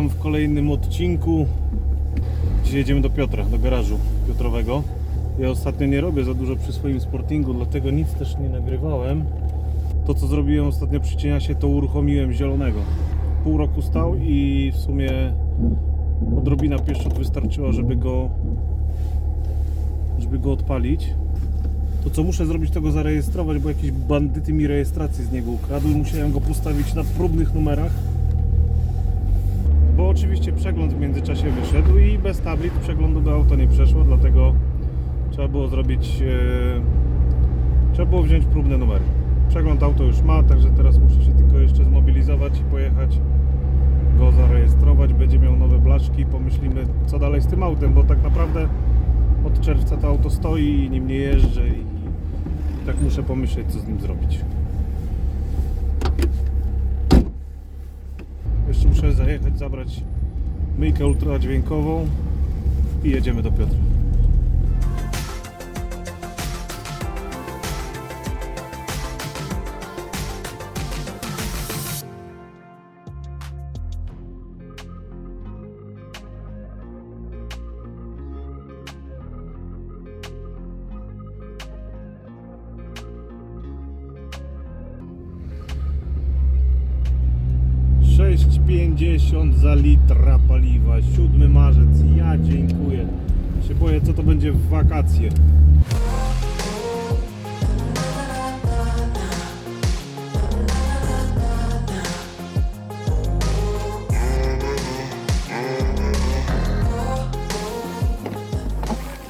Witam w kolejnym odcinku. Dzisiaj jedziemy do Piotra, do garażu Piotrowego. Ja ostatnio nie robię za dużo przy swoim sportingu, dlatego nic też nie nagrywałem. To co zrobiłem ostatnio przy cieniasie to uruchomiłem zielonego. Pół roku stał i w sumie odrobina pieszczot wystarczyła, żeby go żeby go odpalić. To co muszę zrobić to go zarejestrować, bo jakieś bandyty mi rejestrację z niego ukradły. Musiałem go postawić na próbnych numerach. Bo oczywiście przegląd w międzyczasie wyszedł i bez tablit przeglądu do auta nie przeszło, dlatego trzeba było zrobić. E, trzeba było wziąć próbne numery. Przegląd auto już ma, także teraz muszę się tylko jeszcze zmobilizować i pojechać go zarejestrować. Będzie miał nowe blaszki. Pomyślimy, co dalej z tym autem, bo tak naprawdę od czerwca to auto stoi i nim nie jeżdżę i tak muszę pomyśleć, co z nim zrobić. Jeszcze muszę zajechać, zabrać myjkę ultradźwiękową i jedziemy do Piotra. Sześć pięćdziesiąt za litra paliwa. 7 marzec. Ja dziękuję. Się boję, co to będzie w wakacje.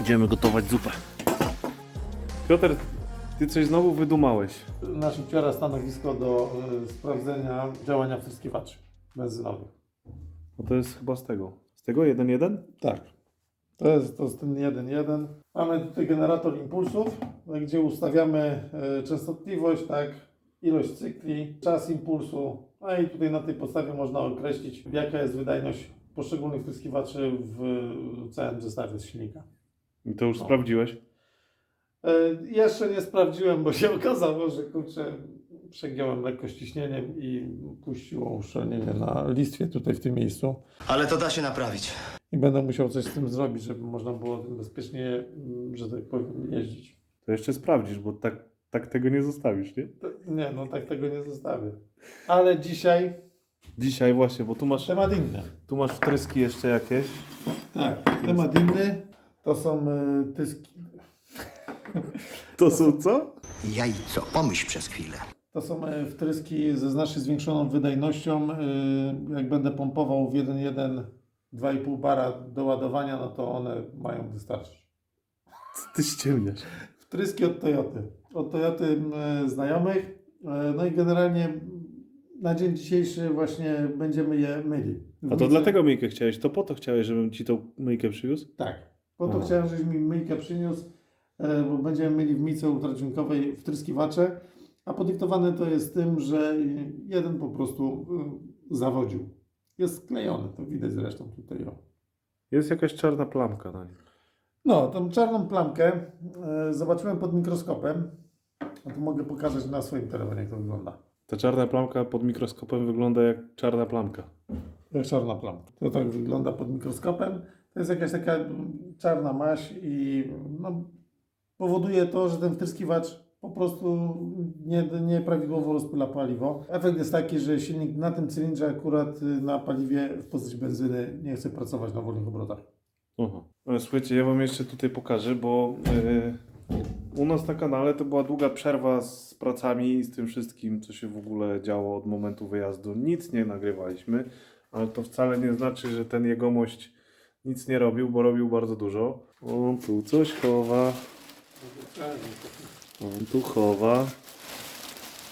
Idziemy gotować zupę. Piotr, ty coś znowu wydumałeś. Nasz wczoraj stanowisko do y, sprawdzenia działania wtryskiwaczy benzynowych. No to jest chyba z tego. Z tego 1.1? Tak. To jest, to jest ten 1.1. Mamy tutaj generator impulsów, no, gdzie ustawiamy y, częstotliwość, tak, ilość cykli, czas impulsu. No i tutaj na tej podstawie można określić, jaka jest wydajność poszczególnych wtryskiwaczy w całym zestawie z silnika. I to już No. sprawdziłeś. Y, Jeszcze nie sprawdziłem, bo się okazało, że kurczę, przegiąłem lekko ciśnieniem i puściło uszczelnienie na listwie tutaj w tym miejscu. Ale to da się naprawić. I będę musiał coś z tym zrobić, żeby można było tym bezpiecznie, mm, że tak powiem, jeździć. To jeszcze sprawdzisz, bo tak, tak tego nie zostawisz, nie? To, nie, no tak tego nie zostawię. Ale dzisiaj Dzisiaj właśnie, bo tu masz, temat inny. tu masz wtryski jeszcze jakieś. Tak, temat inny. To są y, tyski. To są co? Jajco, pomyśl przez chwilę. To są y, wtryski ze znacznie zwiększoną wydajnością. Y, Jak będę pompował w 1.1 2,5 bara do ładowania, no to one mają wystarczyć. Ty ściemniasz? Wtryski od Toyoty. Od Toyoty e, znajomych. E, no i generalnie na dzień dzisiejszy właśnie będziemy je myli. W A to dlatego myjkę chciałeś, to po to chciałeś, żebym ci tą myjkę przywiózł? Tak. Po to Aha. chciałem, żebyś mi myjkę przyniósł, e, bo będziemy myli w myjce ultradźwiękowej wtryskiwacze. A podyktowane to jest tym, że jeden po prostu e, zawodził. Jest sklejony, to widać zresztą tutaj. O. Jest jakaś czarna plamka na nim. No, tą czarną plamkę e, zobaczyłem pod mikroskopem. A tu mogę pokazać na swoim telefonie, jak to wygląda. Ta czarna plamka pod mikroskopem wygląda jak czarna plamka. Jak czarna plamka. To tak wygląda pod mikroskopem. To jest jakaś taka mm, czarna maść i no, powoduje to, że ten wtryskiwacz po prostu nie, nieprawidłowo rozpyla paliwo. Efekt jest taki, że silnik na tym cylindrze akurat y, na paliwie w postaci benzyny nie chce pracować na wolnych obrotach. Aha. Ale słuchajcie, ja wam jeszcze tutaj pokażę, bo yy, u nas na kanale to była długa przerwa z pracami i z tym wszystkim, co się w ogóle działo od momentu wyjazdu. Nic nie nagrywaliśmy, ale to wcale nie znaczy, że ten jegomość nic nie robił, bo robił bardzo dużo. On tu coś chowa, on tu chowa.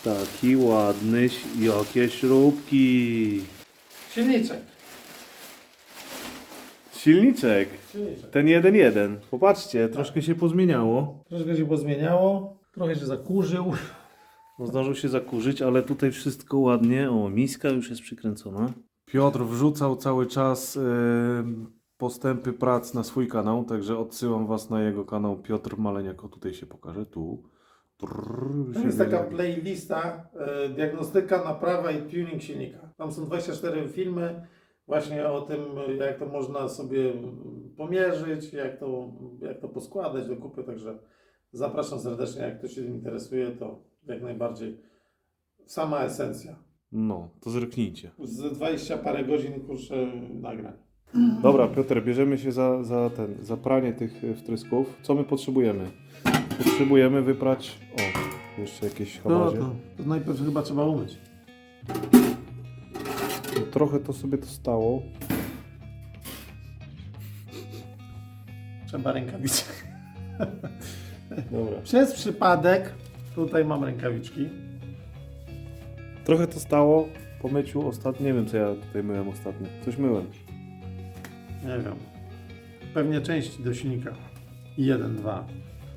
Taki ładny, jakie śrubki. Silniczek. Silniczek. Silniczek. Ten 1.1. Popatrzcie, troszkę się pozmieniało. Troszkę się pozmieniało. Trochę się zakurzył. No, zdążył się zakurzyć, ale tutaj wszystko ładnie. O, miska już jest przykręcona. Piotr wrzucał cały czas e, postępy prac na swój kanał, także odsyłam Was na jego kanał Piotr Maleniak. O, tutaj się pokaże, tu. To jest taka playlista e, diagnostyka, naprawa i tuning silnika. Tam są 24 filmy właśnie o tym, jak to można sobie pomierzyć, jak to, jak to poskładać do kupy, także zapraszam serdecznie, jak ktoś się tym interesuje, to jak najbardziej sama esencja. No, to zerknijcie. Z 20 parę godzin, kurczę, nagrań. Dobra, Piotr, bierzemy się za, za ten, za pranie tych e, wtrysków. Co my potrzebujemy? Potrzebujemy wyprać, o, jeszcze jakieś No, habazie. to, to najpierw chyba trzeba umyć. Trochę to sobie to stało. Trzeba rękawice. Dobra. Przez przypadek tutaj mam rękawiczki. Trochę to stało po myciu ostatnio. Nie wiem, co ja tutaj myłem ostatnio. Coś myłem. Nie wiem. Pewnie części do silnika. I jeden, dwa.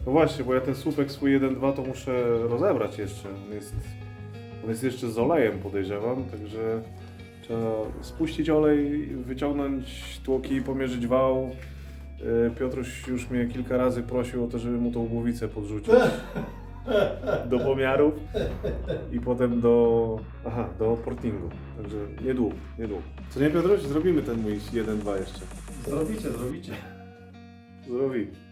No właśnie, bo ja ten słupek swój 1.2 to muszę rozebrać jeszcze. On jest, on jest jeszcze z olejem, podejrzewam, także trzeba spuścić olej, wyciągnąć tłoki i pomierzyć wał. Yy, Piotruś już mnie kilka razy prosił o to, żeby mu tą głowicę podrzucić do pomiarów i potem do, aha, do portingu. Także niedługo, niedługo. Co nie Piotruś? Zrobimy ten mój 1.2 jeszcze. Zrobicie, zrobicie. Zrobimy.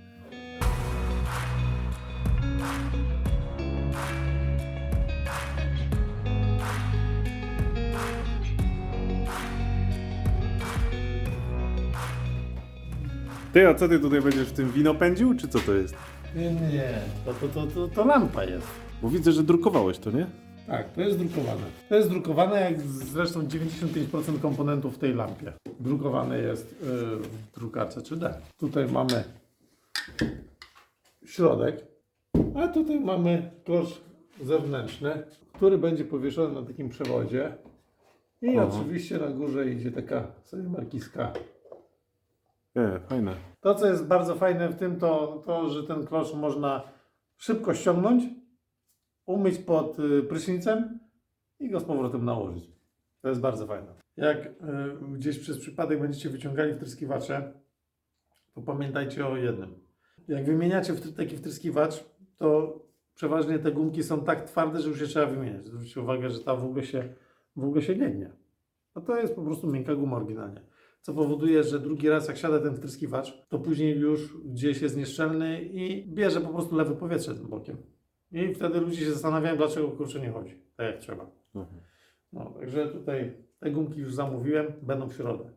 Ty, a co ty tutaj będziesz w tym wino pędził, czy co to jest? Nie, nie. To, to, to, to, to lampa jest. Bo widzę, że drukowałeś to, nie? Tak, to jest drukowane. To jest drukowane, jak zresztą 95% komponentów w tej lampie. Drukowane jest yy, w drukarce 3D. Tutaj mamy środek, a tutaj mamy klosz zewnętrzny, który będzie powieszony na takim przewodzie. I Aha. oczywiście na górze idzie taka sobie markiska. Nie, fajne. To, co jest bardzo fajne w tym, to, to że ten klosz można szybko ściągnąć, umyć pod y, prysznicem i go z powrotem nałożyć. To jest bardzo fajne. Jak y, gdzieś przez przypadek będziecie wyciągali wtryskiwacze, to pamiętajcie o jednym. Jak wymieniacie wtry- taki wtryskiwacz, to przeważnie te gumki są tak twarde, że już je trzeba wymieniać. Zwróćcie uwagę, że ta w ogóle się, w ogóle się nie gnie. A to jest po prostu miękka guma oryginalnie co powoduje, że drugi raz jak siada ten wtryskiwacz, to później już gdzieś jest nieszczelny i bierze po prostu lewe powietrze tym bokiem. I wtedy ludzie się zastanawiają, dlaczego kurczę nie chodzi, tak jak trzeba. Mhm. No, także tutaj te gumki już zamówiłem, będą w środę.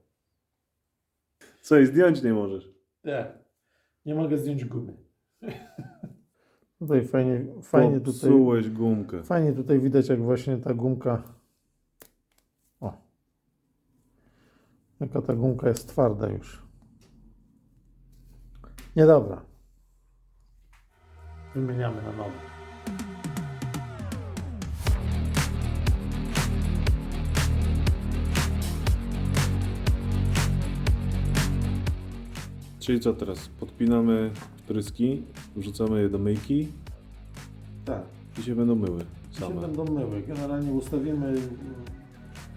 Co i zdjąć nie możesz. Nie, nie mogę zdjąć gumy. Tutaj fajnie, fajnie tutaj, Popsułeś gumkę. fajnie tutaj widać jak właśnie ta gumka, jaka ta gumka jest twarda już. Niedobra. Wymieniamy na nowo. Czyli co teraz? Podpinamy wtryski, wrzucamy je do myjki Tak. i się będą myły się same. będą myły. Generalnie ustawimy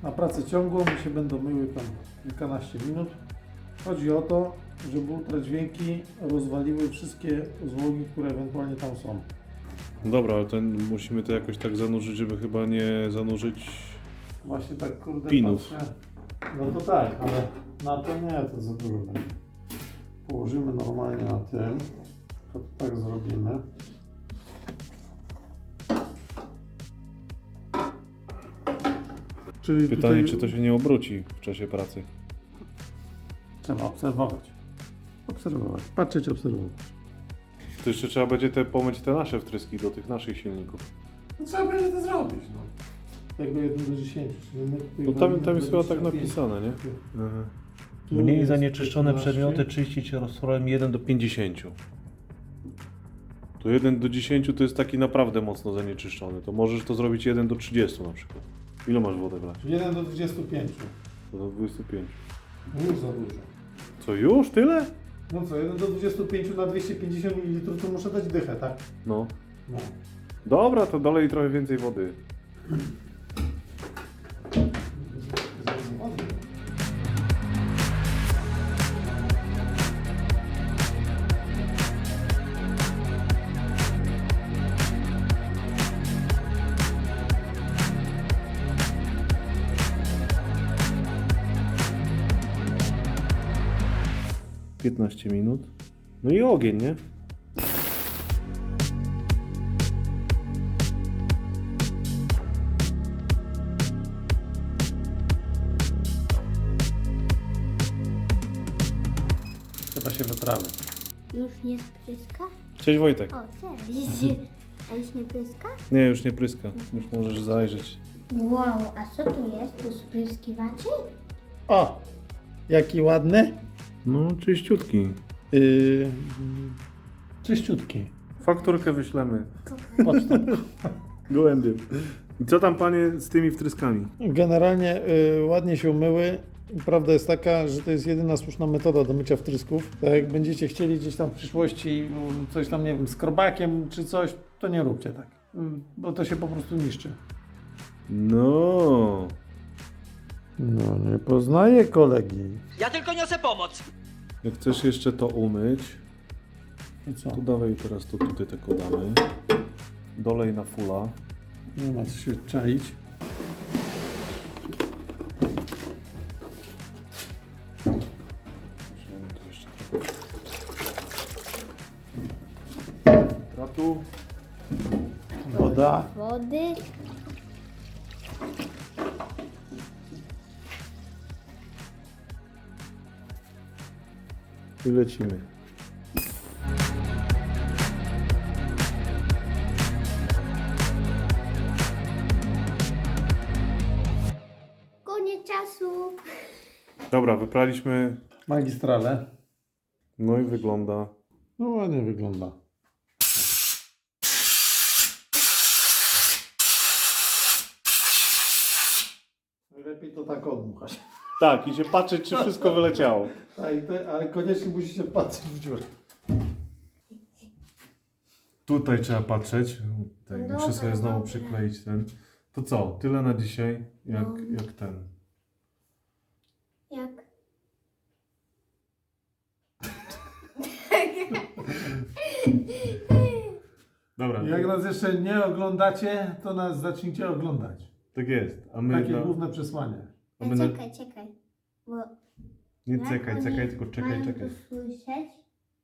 na pracę ciągłą i się będą myły tam kilkanaście minut. Chodzi o to, żeby ultradźwięki rozwaliły wszystkie złogi, które ewentualnie tam są. Dobra, ale ten musimy to jakoś tak zanurzyć, żeby chyba nie zanurzyć. Właśnie tak kurde Pinów. patrzę. No to tak, ale na to nie, to za dużo będzie. Położymy normalnie na tym. To tak zrobimy. Czyli Pytanie, tutaj czy to się nie obróci w czasie pracy. trzeba obserwować. Obserwować, patrzeć, obserwować. To jeszcze trzeba będzie te pomyć te nasze wtryski do tych naszych silników. No trzeba będzie to zrobić, no. Jakby 1 do 10. czyli my tutaj No tam, tam jest chyba tak 25. napisane, nie? Tu Mniej zanieczyszczone 15. przedmioty czyścić roztworem 1 do 50. To 1 do 10 to jest taki naprawdę mocno zanieczyszczony. To możesz to zrobić 1 do 30 na przykład. Ile masz wodę wlać? 1 do 25. To do 25. Już za dużo. Co już? Tyle? No co, 1 do 25 na 250 ml to muszę dać dychę, tak? No. No. Dobra, to dolej trochę więcej wody. 15 minut. No i ogień, nie? Chyba się wyprawy. Już nie spryska? Cześć Wojtek. O, cześć. A już nie pryska? Nie, już nie pryska. Już możesz zajrzeć. Wow, a co tu jest? Tu spryskiwaczy? O! Jaki ładny. No, czyściutki. Yy, czyściutki. Fakturkę wyślemy. Pocztą. Gołębiem. I co tam panie z tymi wtryskami? Generalnie y, ładnie się umyły. Prawda jest taka, że to jest jedyna słuszna metoda do mycia wtrysków. Tak jak będziecie chcieli gdzieś tam w przyszłości mm, coś tam, nie wiem, z krobakiem czy coś, to nie róbcie tak. Mm, Bo to się po prostu niszczy. No. No, nie poznaję kolegi. Ja tylko niosę pomoc. Jak chcesz jeszcze to umyć, I co? to dawaj teraz to tutaj tylko damy. Dolej na fula. Nie ma co się czaić. I lecimy. Koniec czasu. Dobra, wypraliśmy. Magistrale. No i wygląda. No ładnie wygląda. Lepiej to tak odmuchać. Tak, i się patrzeć, czy wszystko wyleciało. Tak, te, ale koniecznie musicie patrzeć w dziurę. Tutaj trzeba patrzeć. Tutaj Dobra, muszę sobie znowu dobra. przykleić ten. To co? Tyle na dzisiaj, jak, No. jak ten. Jak? Dobra, Jak nas jeszcze nie oglądacie, to nas zacznijcie oglądać. tak jest. A my, Takie na, główne przesłanie. A my na, Czekaj, czekaj. Bo nie jak czekaj, oni czekaj, tylko czekaj, mają czekaj. to słyszeć,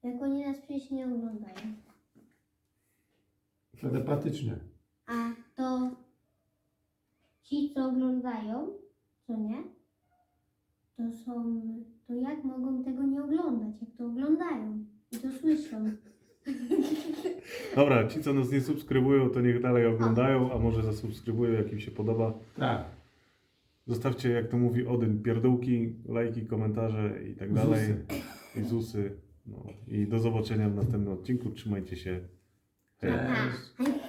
jak oni nas przecież nie oglądają. Telepatycznie. A to ci, co oglądają, co nie? To są. To jak mogą tego nie oglądać, jak to oglądają i to słyszą? Dobra, ci co nas nie subskrybują, to niech dalej oglądają, a może zasubskrybują, jak im się podoba. Tak. Zostawcie, jak to mówi Odyn, pierdółki, lajki, komentarze i tak dalej. I zusy. No. I do zobaczenia w następnym odcinku. Trzymajcie się. Hej. Cześć.